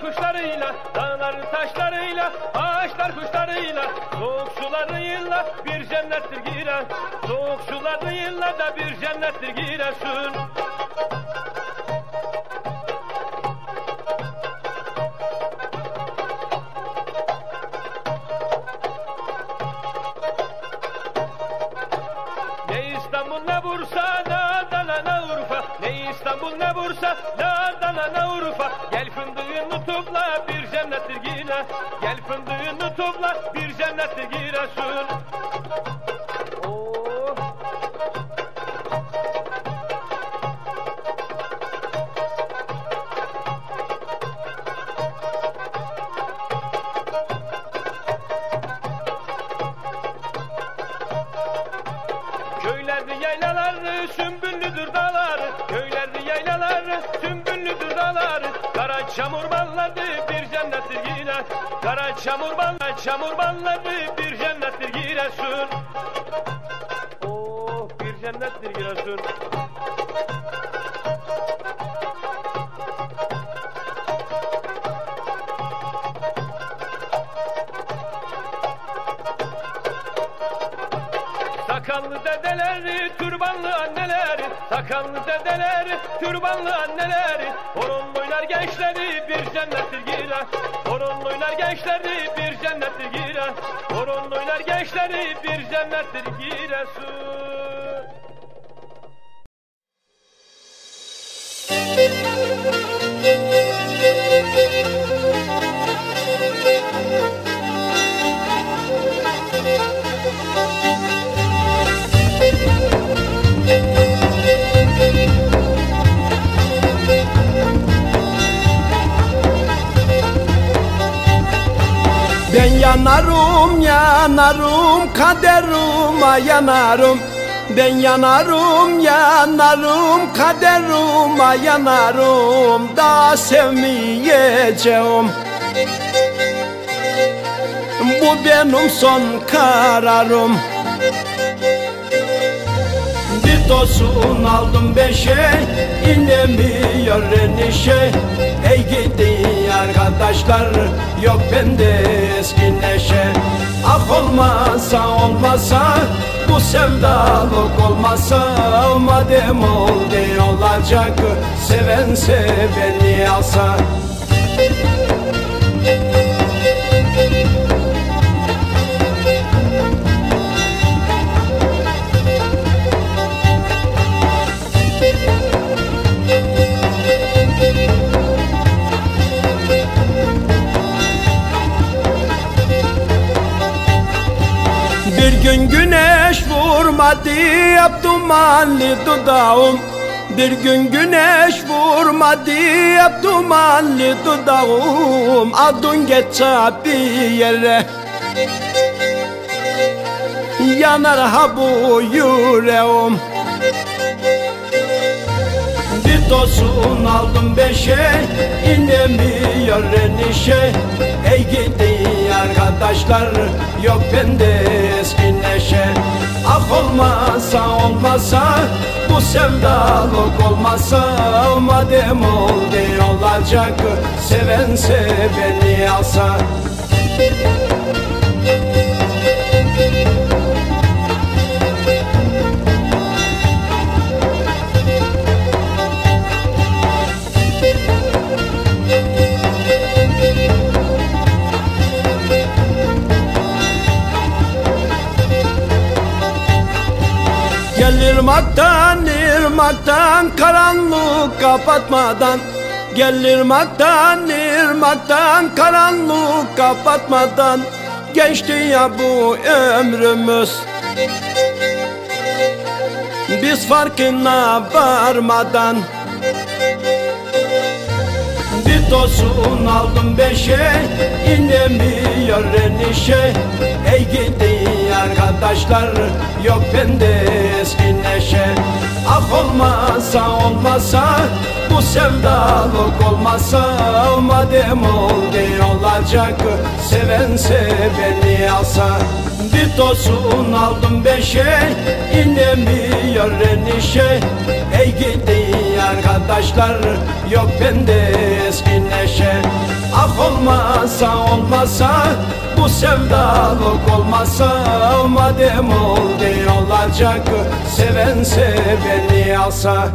kuşlarıyla, dağlar taşlarıyla, ağaçlar kuşlarıyla, soğuk sularıyla bir cennettir giren, soğuk sularıyla da bir cennettir giresun. Ne İstanbul ne Bursa İstanbul ne Bursa ne Adana ne Urfa. Gel fındığını topla bir cennettir yine. Gel fındığını topla bir cennettir giresun Oh. Yaylaları sümbüllüdür dağları Köylerde yaylaları sümbüllüdür dağları. Kara çamur balladı bir cennettir yine Kara çamur balladı çamur balladı bir cennettir Giresun Oh bir cennettir Giresun Sakallı dedeleri, türbanlı anneleri Sakallı dedeleri, türbanlı anneleri Horon oynar gençleri bir cennettir girer Horon oynar gençleri bir cennettir girer Horon oynar gençleri bir cennettir giresun Ben yanarım yanarım kaderime yanarım. Ben yanarım yanarım kaderime yanarım. Daha sevmeyeceğim. Bu benim son kararım. Bir tosun aldım beşe inemiyor enişe Ey gidi arkadaşlar. Yok bende eski neşe. Ah olmasa olmasa bu sevdalık olmasa. Madem oldu olacak. Seven seveni alsa Bir gün güneş vurmadı hep dumanlı dudağım. Bir gün güneş vurmadı hep dumanlı dudağım. Adın geçse bir yere. Yanar ha bu yüreğim. Bir tosun aldım beşe inemiyor enişe Ey gidi arkadaşlar yok bende olmasa olmasa bu sevdalık olmasa Madem oldu olacak. Seven seveni alsa Gel ırmaktan ırmaktan karanlık kapatmadan. Gel ırmaktan ırmaktan karanlık kapatmadan. Geçti ya bu ömrümüz. Biz farkına varmadan Bir tosun aldım beşe inemiyor enişe Ey gidi arkadaşlar yok bende eski neşe. Ah olmasa olmasa bu sevdalık olmasa Madem oldu olacak seven seveni alsa. Bir tosun aldım beşe inemiyor enişe Ey gidi arkadaşlar yok bende eski neşe Ah olmasa olmasa bu sevdalık olmasa Madem oldu olacak seven seveni alsa